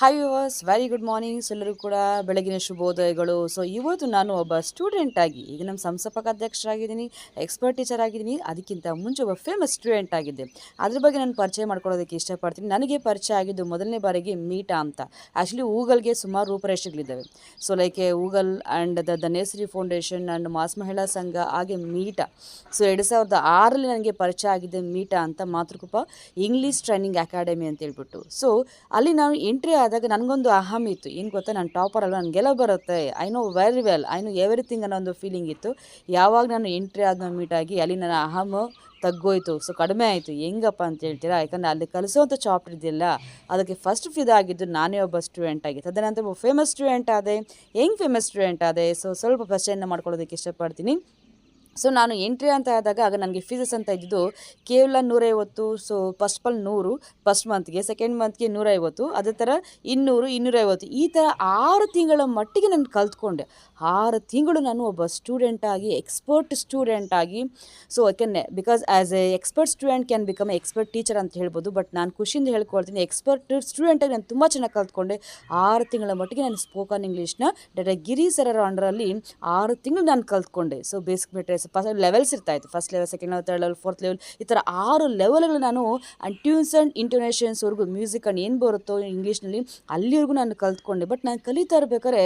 Hi yours very good mornings ಎಲ್ಲರೂ ಕೂಡ ಬೆಳಗಿನ ಶುಭೋದಯಗಳು. ಸೊ ಇವತ್ತು ನಾನು ಒಬ್ಬ ಸ್ಟೂಡೆಂಟ್ ಆಗಿ, ಈಗ ನಮ್ಮ ಸಂಸ್ಥಾಪಕ ಅಧ್ಯಕ್ಷರಾಗಿದ್ದೀನಿ ಎಕ್ಸ್ಪರ್ಟ್ ಟೀಚರ್ ಆಗಿದ್ದೀನಿ, ಅದಕ್ಕಿಂತ ಮುಂಚೆ ಒಬ್ಬ ಫೇಮಸ್ ಸ್ಟೂಡೆಂಟ್ ಆಗಿದ್ದೆ. ಅದ್ರ ಬಗ್ಗೆ ನಾನು ಪರಿಚಯ ಮಾಡ್ಕೊಳ್ಳೋದಕ್ಕೆ ಇಷ್ಟಪಡ್ತೀನಿ. ನನಗೆ ಪರಿಚಯ ಆಗಿದ್ದು ಮೊದಲನೇ ಬಾರಿಗೆ ಮೀಟಾ ಅಂತ. ಆ್ಯಕ್ಚುಲಿ ಗೂಗಲ್ಗೆ ಸುಮಾರು ರೂಪರೇಷೆಗಳಿದ್ದಾವೆ. So like Google and the Dhaneshwari foundation and mass Mahila Sangha ಹಾಗೆ ಮೀಟಾ. ಸೊ ಎರಡು ಸಾವಿರದ ಆರಲ್ಲಿ ನನಗೆ ಪರಿಚಯ ಆಗಿದ್ದೆ ಮೀಟಾ ಅಂತ ಮಾತೃಕೂಪ ಇಂಗ್ಲೀಷ್ ಟ್ರೈನಿಂಗ್ ಅಕಾಡೆಮಿ ಅಂತ ಹೇಳ್ಬಿಟ್ಟು. ಸೊ ಅಲ್ಲಿ ನಾನು ಎಂಟ್ರಿ ಆದಾಗ ನನಗೊಂದು ಅಹಂ ಇತ್ತು. ಏನು ಗೊತ್ತಾ? ನಾನು ಟಾಪರ್ ಅಲ್ಲ ಗೆಲೋ ಬರುತ್ತೆ. I know very well I know everything ಅನ್ನೋ ಒಂದು ಫೀಲಿಂಗ್ ಇತ್ತು. ಯಾವಾಗ ನಾನು ಎಂಟ್ರಿ ಆದ ಮೀಟ್ ಆಗಿ ಅಲ್ಲಿ ನನ್ನ ಅಹಮ್ ತಗ್ಗೋಯ್ತು. ಸೊ ಕಡಿಮೆ ಆಯಿತು. ಹೆಂಗಪ್ಪ ಅಂತ ಹೇಳ್ತೀರಾ? ಯಾಕಂದರೆ ಅಲ್ಲಿ ಕಲಿಸುವಂಥ ಚಾಪ್ಟರ್ ಇದೆಯಲ್ಲ, ಅದಕ್ಕೆ ಫಸ್ಟ್ ಫಿದಾಗಿದ್ದು ನಾನೇ ಒಬ್ಬ ಸ್ಟೂಡೆಂಟ್ ಆಗಿ. ತದನಂತರ ಒಬ್ಬ ಫೇಮಸ್ ಸ್ಟೂಡೆಂಟ್ ಆದೆ. ಹೆಂಗೆ ಫೇಮಸ್ ಸ್ಟೂಡೆಂಟ್ ಆದೆ? ಸೊ ಸ್ವಲ್ಪ ಪ್ರಶ್ನೆಯನ್ನು ಮಾಡ್ಕೊಳ್ಳೋದಕ್ಕೆ ಇಷ್ಟಪಡ್ತೀನಿ. ಸೊ ನಾನು ಎಂಟ್ರಿ ಅಂತ ಆದಾಗ ಆಗ ನನಗೆ ಫೀಸಸ್ ಅಂತ ಇದ್ದಿದ್ದು ಕೇವಲ ನೂರೈವತ್ತು ಸೊ ಫಸ್ಟ್ ಪಲ್ ನೂರು ಫಸ್ಟ್ ಮಂತ್ಗೆ ಸೆಕೆಂಡ್ ಮಂತ್ಗೆ ನೂರೈವತ್ತು, ಅದೇ ಥರ ಇನ್ನೂರು, ಇನ್ನೂರೈವತ್ತು, ಈ ಥರ ಆರು ತಿಂಗಳ ಮಟ್ಟಿಗೆ ನಾನು ಕಲ್ತ್ಕೊಂಡೆ. ಆರು ತಿಂಗಳು ನಾನು ಒಬ್ಬ ಸ್ಟೂಡೆಂಟ್ ಆಗಿ ಎಕ್ಸ್ಪರ್ಟ್ ಸ್ಟೂಡೆಂಟ್ ಆಗಿ so ಯಾಕೆನ್ನೆ because as a expert student can become expert teacher ಅಂತ ಹೇಳ್ಬೋದು ಬಟ್ ನಾನು ಖುಷಿಯಿಂದ ಹೇಳ್ಕೊಳ್ತೀನಿ ಎಕ್ಸ್ಪರ್ಟ್ ಸ್ಟೂಡೆಂಟಾಗಿ ನಾನು ತುಂಬ ಚೆನ್ನಾಗಿ ಕಲ್ತ್ಕೊಂಡೆ. ಆರು ತಿಂಗಳ ಮಟ್ಟಿಗೆ ನಾನು ಸ್ಪೋಕನ್ ಇಂಗ್ಲೀಷ್ನ ಡಾಕ್ಟರ್ ಗಿರಿ ಸರರ ಅಂಡರಲ್ಲಿ ಆರು ತಿಂಗಳು ನಾನು ಕಲ್ತ್ಕೊಂಡೆ. So basic materials first levels ಇರ್ತಾಯಿತ್ತು first level second level third level fourth level ಈ ಥರ ಆರು ಲೆವೆಲ್ಗಳು ನಾನು and tunes and music and ಏನು ಬರುತ್ತೋ ಇಂಗ್ಲೀಷ್ನಲ್ಲಿ ಅಲ್ಲಿವರೆಗೂ ನಾನು ಕಲ್ತ್ಕೊಂಡೆ. ಬಟ್ ನಾನು ಕಲಿತಾ ಇರ್ಬೇಕಾದ್ರೆ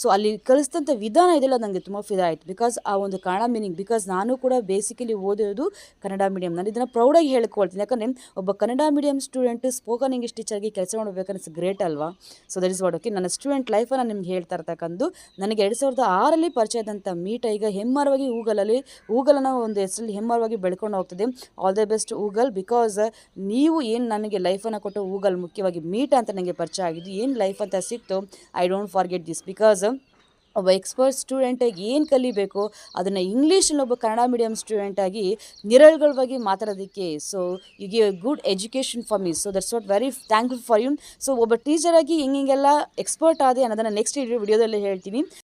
ಸೊ ಅಲ್ಲಿ ಕಲಿಸಿದಂಥ ವಿಧಾನ ಇದೆಲ್ಲ ನನಗೆ ತುಂಬ ಫಿದಾ ಆಯಿತು. ಬಿಕಾಸ್ ಆ ಒಂದು ಕನ್ನಡ ಮೀನಿಂಗ್ ಬಿಕಾಸ್ ನಾನು ಕೂಡ ಬೇಸಿಕಲಿ ಓದಿರೋದು ಕನ್ನಡ ಮೀಡಿಯಂ ನಾನು ಇದನ್ನು ಪ್ರೌಡಾಗಿ ಹೇಳ್ಕೊಳ್ತೀನಿ. ಯಾಕಂದರೆ ಒಬ್ಬ Kannada medium student spoken English ಟೀಚರ್ಗೆ ಕೆಲಸ ಮಾಡಬೇಕಂದ್ರೆ ಇಟ್ಸ್ ಗ್ರೇಟ್ ಅಲ್ವಾ? So that is what okay ನನ್ನ ಸ್ಟೂಡೆಂಟ್ ಲೈಫನ್ನು ನಿಮ್ಗೆ ಹೇಳ್ತಾ ಇರ್ತಕ್ಕಂಥದ್ದು. ನನಗೆ ಎರಡು ಸಾವಿರದ ಆರಲ್ಲಿ ಪರಿಚಯದಂಥ ಮೀಟ ಈಗ ಹೆಮ್ಮರವಾಗಿ ಗೂಗಲಲ್ಲಿ ಗೂಗಲ್ ಅನ್ನೋ ಒಂದು ಹೆಸರಲ್ಲಿ ಹೆಮ್ಮರವಾಗಿ ಬೆಳ್ಕೊಂಡು ಹೋಗ್ತದೆ. All the best Google because ನೀವು ಏನು ನನಗೆ ಲೈಫನ್ನು ಕೊಟ್ಟು ಗೂಗಲ್ ಮುಖ್ಯವಾಗಿ ಮೀಟ್ ಅಂತ ನನಗೆ ಪರಿಚಯ ಆಗಿದ್ದು, ಏನು ಲೈಫ್ ಅಂತ ಸಿಕ್ತು I don't forget this because ಒಬ್ಬ ಎಕ್ಸ್ಪರ್ಟ್ ಸ್ಟೂಡೆಂಟಾಗಿ ಏನು ಕಲಿಬೇಕು, ಅದನ್ನು ಇಂಗ್ಲೀಷಲ್ಲಿ ಒಬ್ಬ ಕನ್ನಡ ಮೀಡಿಯಂ ಸ್ಟೂಡೆಂಟಾಗಿ ನಿರಳ್ಗಳವಾಗಿ ಮಾತಾಡೋದಕ್ಕೆ so you give a good education for me so that's what very thankful for you so ಒಬ್ಬ ಟೀಚರಾಗಿ ಹಿಂಗೆಲ್ಲ ಎಕ್ಸ್ಪರ್ಟ್ ಆದೆ ಅನ್ನೋದನ್ನು ನೆಕ್ಸ್ಟ್ ವಿಡಿಯೋದಲ್ಲಿ ಹೇಳ್ತೀನಿ.